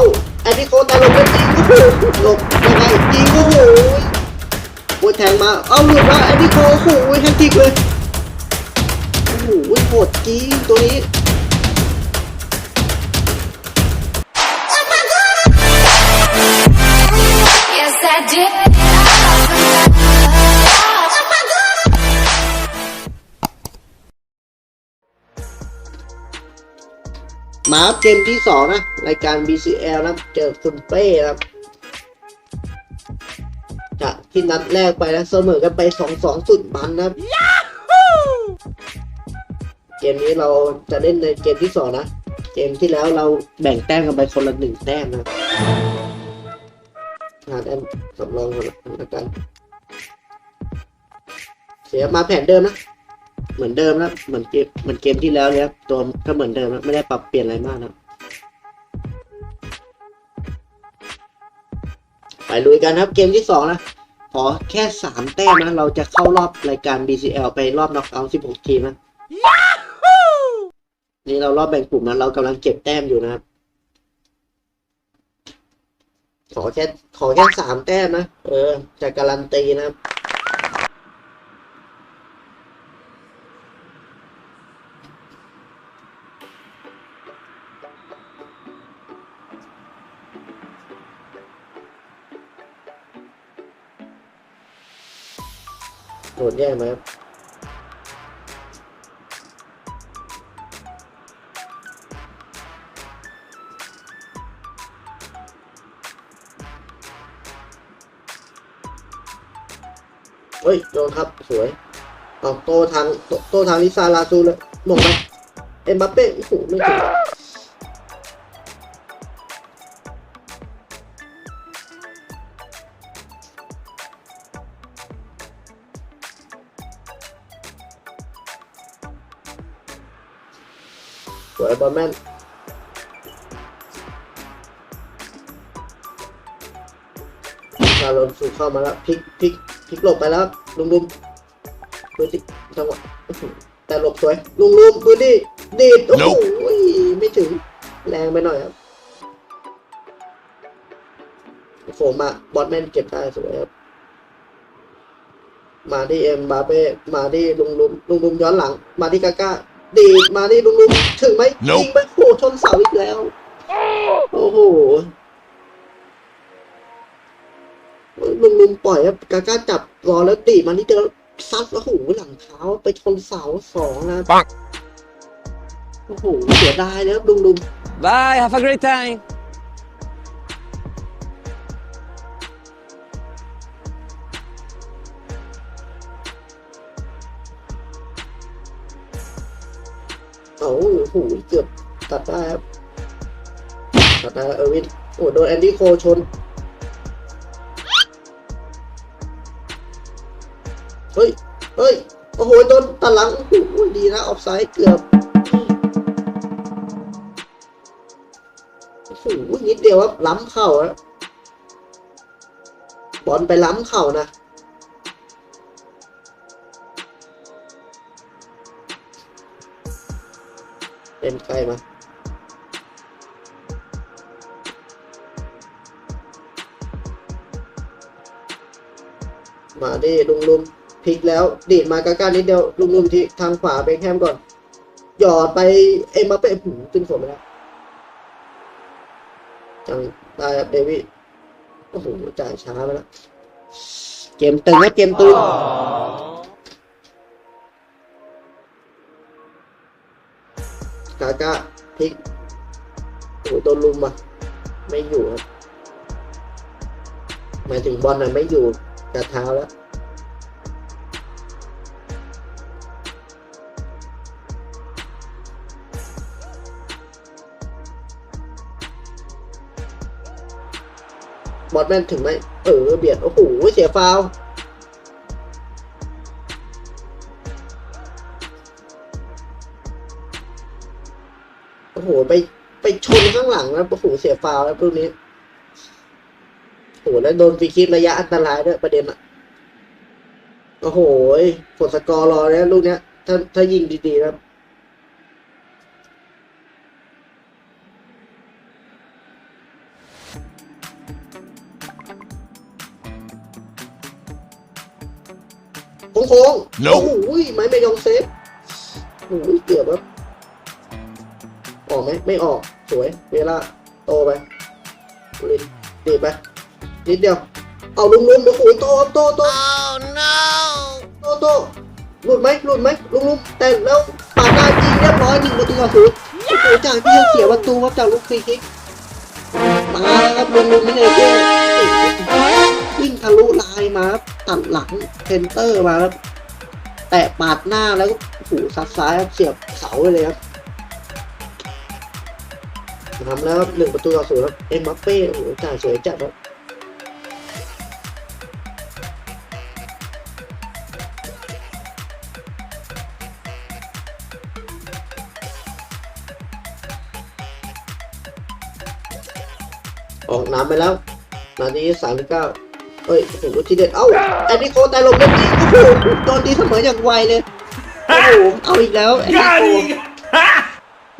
าแอนดี้โคตาลบแล้วยิงโอ้โหลบยังไงยิงโอ้โหโอ้ยแทงมาเอาหลุดแล้วแอนดี้โคโอ้โหแฮนติกเลยโอ้โหโหดจริงตัวนี้ มาเกมที่สองนะ รายการ BCL นะเจอคุณเป้ครับจากที่นัดแรกไปแล้วเสมอกันไปสองสองสุดมันนะเกมนี้เราจะเล่นในเกมที่สองนะ เกมที่แล้วเราแบ่งแต้มกันไปคนละหนึ่งแต้มนะหาแต้มสำรองคนละละกันเสียมาแผนเดิมนะ เหมือนเดิมนะเหมือนเกมเหมือนเกมที่แล้วเลยครับตัวก็เหมือนเดิมนะไม่ได้ปรับเปลี่ยนอะไรมากนะไปลุยกันครับเกมที่สองนะขอแค่สามแต้มนะ เราจะเข้ารอบรายการ BCL ไปรอบน็อกเอาท์16 ทีมนะนี่เรารอบแบ่งกลุ่มนะเรากำลังเก็บแต้มอยู่นะครับ ขอแค่ขอแค่สามแต้มนะ เออจะการันตีนะครับ โดนแย่งไหมครับเฮ้ยโดนครับ สวยเอาโตทางโตโตทางลิซาลาซูเลยหมงไปเอ็มบัปเป้โอ้โหไม่ถึง บอลแมนคาร์ลอนสูเข้ามาแล้วพลิกพลิกพลิกหลบไปแล้วครับลุงลุมดูสิจังหวะอื้อหือแต่หลบสวยลุงลุมดูดิดีดโอ้โหไม่ถึงแรงไปหน่อยครับโฟมาบอลแมนเก็บได้สวยครับมาที่เอ็มบาเป้มาที่ลุงลุมลุงลุมย้อนหลัง มาที่กาก้า ดีดมาที่ลุงลุมถึงไหม Nope ยิงไปโอ้โหชนเสาอีกแล้ว โอ้โหลุงลุมปล่อยครับกาก้าจับรอแล้วดีดมาที่เจอซัดแล้วโอ้โหหลังเท้าไปชนเสาสองนะปังโอ้โหเสียดายนะครับลุงลุม Bye, have a great time. หเกือบตัดได้ครับตัดได้เออวินโอ้โดนแอนดี้โคชนเฮ้ยเฮ้ยโอ้โหโดนตัดหลังโอ้โหดีนะออฟไซด์เกือบโอ้โหนิดเดียวครับล้ำเข่าแล้วบอลไปล้ำเข่านะ เล่นใกล้มามาดิลุงลุมพลิกแล้วดีดมากาก้านิดเดียวลุงลุมที่ทางขวาเบคแฮมก่อน หยอดไปเอ็มมาเป้หูขึ้นสวนไปแล้วจังได้ครับเดวิดโอ้โหจ่ายช้าไปแล้ว เกมตึงครับเกมตึง กาก้าพลิกโอ้โหโดนลุมอะ ไม่อยู่ครับหมายถึงบอลน่ะไม่อยู่กับเท้าแล้วบอลแม่นถึงไหมเออเบียด โอ้โห เสียฟาว โหไปไปชนข้างหลังแล้วโอ้โหเสียฟาวแล้วพวกนี้โอ้โหแล้วโดนฟีคิกระยะอันตรายด้วยประเด็นอะโอ้โหผลสกอร์รอแล้วลูกเนี้ย ถ้าถ้ายิงดีๆครับโค้งโโอ้โหไม้ไม่ยองเซฟโอ้โหเกือบแรับ ออกไหมไม่ออก สวย เวลาโตไปลินดีไป นิดเดียว เอาลุงลุงโอ้โหโตครับโตโตโตโตหลุดไหมหลุดไหมลุงลุงแต่แล้วปาดหน้ายิงเรียบร้อยหนึ่งประตูต่อศูนย์โอ้โหจากที่จะเสียประตูครับจากลูกฟรีคิกมาแล้วครับลุงลุงไม่ได้เจ้วิ่งทะลุลายมาครับตัดหลังเซนเตอร์มาครับแตะปาดหน้าแล้วก็โอ้โหซัดซ้ายครับเสียบเสาไปเลยครับ ทำแล้วครับหนึ่งประตูต่อศูนย์ครับเอ็มบัปเป้โอ้โหจ่ายสวยจัดครับออกน้ำไปแล้ว นาทีสามสิบเก้าเอ้ยโอ้โหทีเด็ด เอ้าแอนนี่โคแต่ลงเล่นดีโอ้โหโดนดีเสมออย่างไวเลย โอ้โห เอาอีกแล้วแอนนี่โค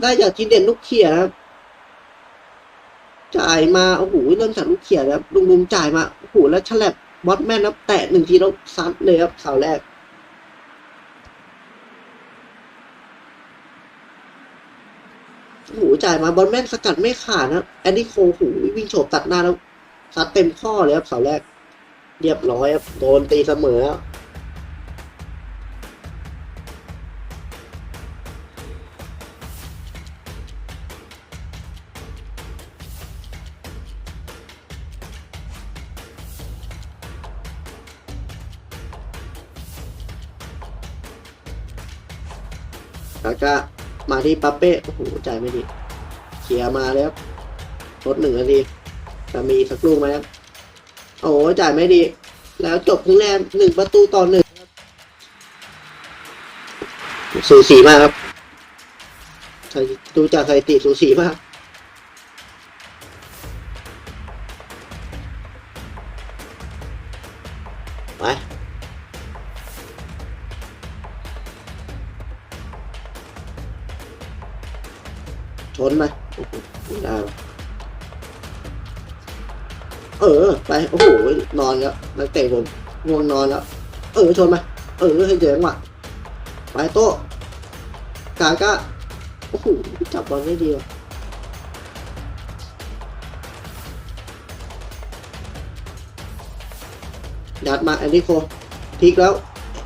ได้จากทีเด็ดลูกเขี่ยครับ จ่ายมาโอ้โหเริ่มจากลูกเขี่ยแล้วลุงลุงจ่ายมาโอ้โหแล้วฉลับบอสแมนครับแตะหนึ่งทีแล้วซัดเลยครับเสาแรกโอ้โหจ่ายมาบอลแม่นสกัดไม่ขาดนะแอนดี้โคหูวิ่งโฉบตัดหน้าแล้วซัดเต็มข้อเลยครับเสาแรก เรียบร้อยครับโดนตีเสมอ แล้วก็มาที่ปาเป้ โอ้โหจ่ายไม่ดีเขียมาแล้วลดหนึ่งนาทีจะมีสักลูกไหมครับ โอ้โหจ่ายไม่ดี แล้วจบครึ่งแรกหนึ่งประตูต่อหนึ่งสูสีมากครับดูจากสถิติสูสีมาก อนแล้วนักเตะผมง่วงนอนแล้วเออชนไหมเออให้เจ๋งว่ะไปโต้กาก้าโอ้โหจับบอลได้ดีว่ะยัดมาแอนดี้โคพลิกแล้ว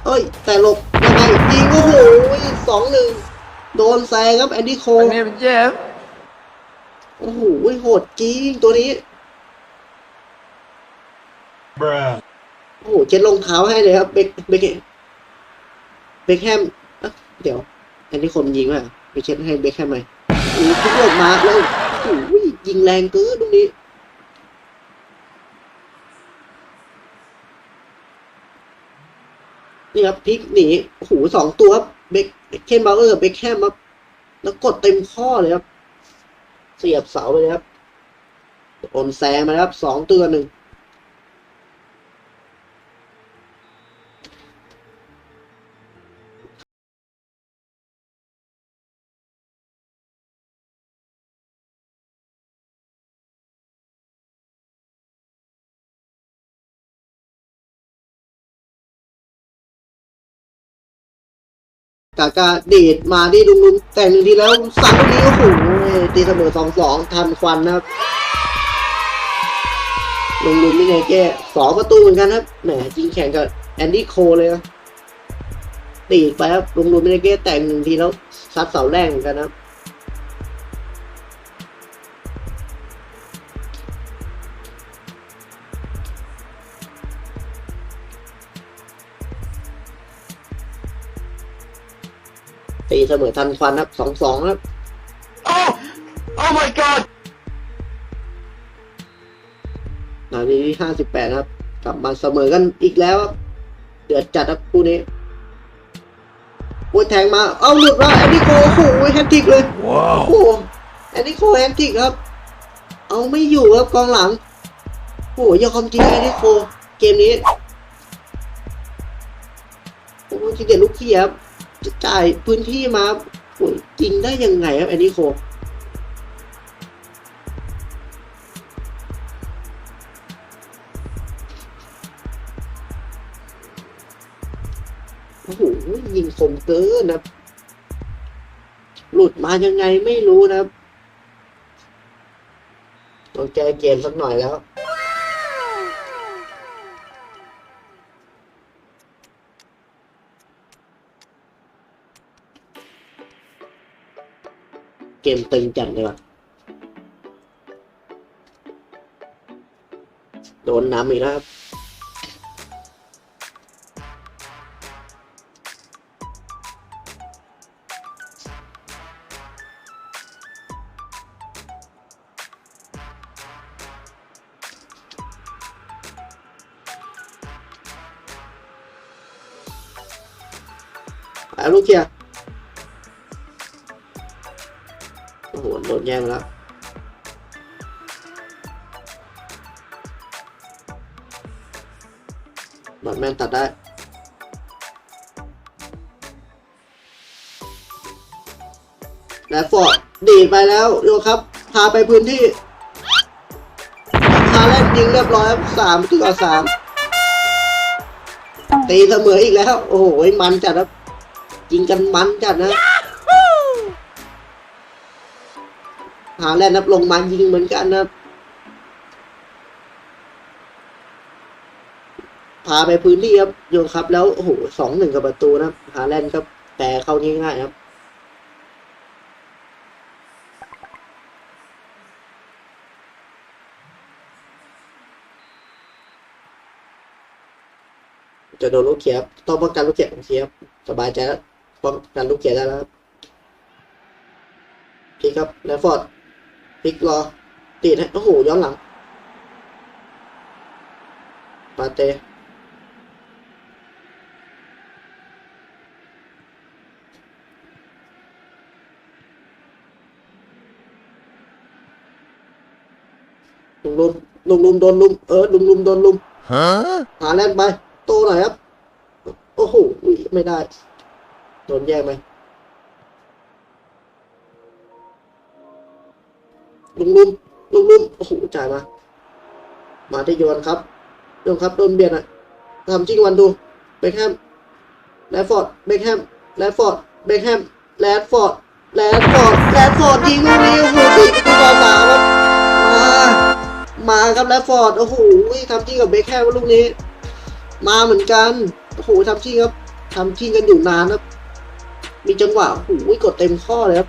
เอ้ย แต่หลบยังไงยิงโอ้โหสองหนึ่งโดนแซงครับแอนดี้โค My name is Jeff. โอ้โหโหดจริงตัวนี้ Bruh. โอ้โหเช็ดรองเท้าให้เลยครับเบคเบคเบคแฮมเอ๊ะเดี๋ยว อันนี้คนยิงว่ะไปเช็ดให้เบคแฮมไหมโอ้โหทุกหลบมาแล้วโอ้โหยิงแรงเกินตรงนี้นี่ครับพลิกหนีโอ้โหสองตัวครับเบคเคนบาเออร์เบคแฮมครับแล้วกดเต็มข้อเลยครับ เสียบเสาไปเลยครับโอนแซงมาแล้วครับสองตัวหนึ่ง กากาดีดมาที่ลุงลุงแต่งหนึ่งทีแล้วสังลูกนี้โอ้โหตีเสมอสองสองทันควันนะครับลุงลุงนี่ไงแก้สองประตูเหมือนกันครับแหมจริงแข่งกับแอนดี้โคเลยนะดีดไปครับลุงลุงนี่ไงแก้แต่งหนึ่งทีแล้วซัดเสาแรกเหมือนกันนะครับ เสมอทันควันครับสองสองครับ Oh! Oh my god! นาทีที่ห้าสิบแปดครับ กลับมาเสมอกันอีกแล้วครับเดือดจัดครับคู่นี้โอ้ยแทงมา เอาหลุดมาแอนดี้โคโอ้โหแฮตติกเลยโอ้ Whoa! โหแอนดี้โคแฮตติกครับ เอาไม่อยู่ครับกองหลังโอ้โหยอมจริงแอนดี้โคเกมนี้โอ้โหทีเด็ดลูกเขียบ จะจ่ายพื้นที่มาโอ้ยจริงได้ยังไงครับแอนดี้โคโอ้โหยิงคมเกินนะหลุดมายังไงไม่รู้นะครับต้องแก้เกมสักหน่อยแล้ว เกมตึงจัดเลยว่ะ โดนน้ำอีกแล้วครับ หโดนแย่งแล้วบอดแมนตัดได้และฟอร์ดดีดไปแล้วดูครับ พาไปพื้นที่พาเล่นยิงเรียบร้อยสามต่อสามตีเสมออีกแล้ว โอ้โหมันจัดครับยิงกันมันจัดนะ หาแลนด์นับลงมายิงเหมือนกันนะพาไปพื้นที่ครับโยนครับแล้วโอ้โหสองหนึ่งกับประตูนะหาแลนด์ครับแต่เข้าง่ายๆครับจะโดนลูกเขียบต้องป้องกันลูกเขียบของเขียบสบายใจแล้วป้องกันลูกเขียบได้แล้วครับพลิกครับแลวฟอร์ด พลิกรอตีดให้โอ้โหย้อนหลัง ปาเตลุมลุมลุมลุมโดนลุมเออลุมลุมโดนลุม Huh? หาแลนไป โตหน่อยครับ โอ้โหอุ๊ยไม่ได้ โดนแย่งไห ลุงลุมลุงลุมโอ้โหจ่ายมา มาที่โยนครับโยนครับโดนเบียดอะทำจริงวันดูเบคแฮมแรดฟอร์ดเบคแฮมแรดฟอร์ดเบคแฮมแรดฟอร์ดแรดฟอร์ดแรดฟอร์ดยิงลูกนี้โอ้โหสี่ประตูต่อสามครับมามาครับแรดฟอร์ดโอ้โหทำจริงกับเบคแฮมลูกนี้ มาเหมือนกันโอ้โหทำจริงครับทำจริงกันอยู่นานครับมีจังหวะโอ้โหกดเต็มข้อเลยครับ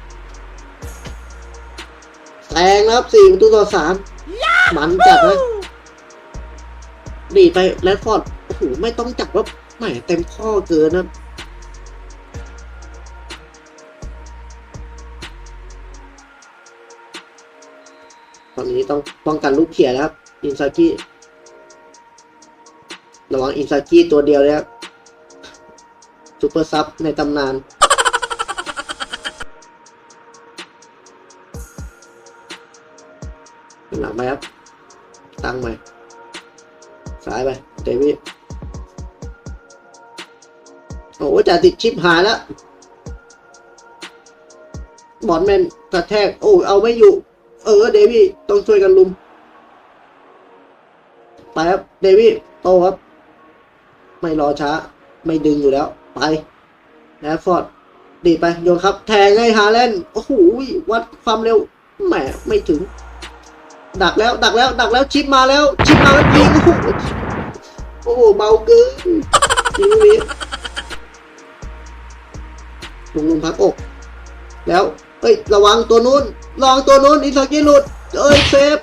แซงนะครับสี่ประตูต่อสามมันจัดนะดีดไปแรดฟอร์ดโอ้โหไม่ต้องจับว่าแหมเต็มข้อเกินนะตอนนี้ต้องป้องกันลูกเขียนะครับ อินซากิระวังอินซากิตัวเดียวเลยครับซูเปอร์ซับในตำนาน หลังไปครับ ตั้งไปซ้ายไป เดวิดโอ้โหจ่าติดชิปหายแล้ว บอลแมนกระแทก โอ้ เอาไม่อยู่ เออ เดวิดต้องช่วยกันลุม ไปครับ เดวิดโตครับ ไม่รอช้า ไม่ดึงอยู่แล้ว ไปแรดฟอร์ดดีไป โยนครับ แทงให้ฮาแลนด์ โอ้โห วัดความเร็ว แหม ไม่ถึง ดักแล้วดักแล้วดักแล้วชิปมาแล้วชิปมาแล้วยิงโอ้โหโอ้โหเบาเกินยิงนี้ลงลุงพักอก แล้วเอ้ยระวังตัวนู้นลองตัวนู้นอิสากิหลุดเอ้ยเซฟ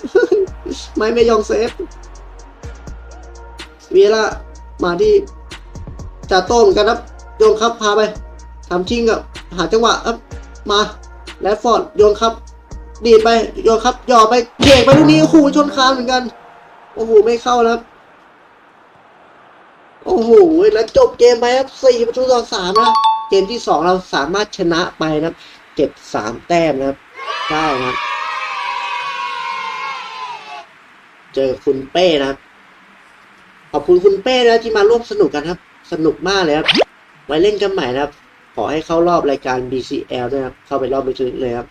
ไม่ไม่ยอมเซฟเวลามาที่จ่าโต้มกันครับโยนครับพาไปทำชิงกับหาจังหวะครับมาแรดฟอร์ดโยนครับ ดีดไปโยนครับย่อไปเบรกไปลูกนี้โอ้โหชนคานเหมือนกัน โอ้โหไม่เข้านะครับโอ้โหแล้วจบเกมไปครับสี่ประตูต่อสามนะเกมที่สองเราสามารถชนะไปนะเก็บสามแต้มนะครับได้นะครับเจอคุณเป้นะครับขอบคุณคุณเป้นะที่มาร่วมสนุกกันครับ สนุกมากเลยครับไว้เล่นกันใหม่นะครับ ขอให้เข้ารอบรายการ BCL ด้วยครับ เข้าไปรอบลึกๆเลยครับ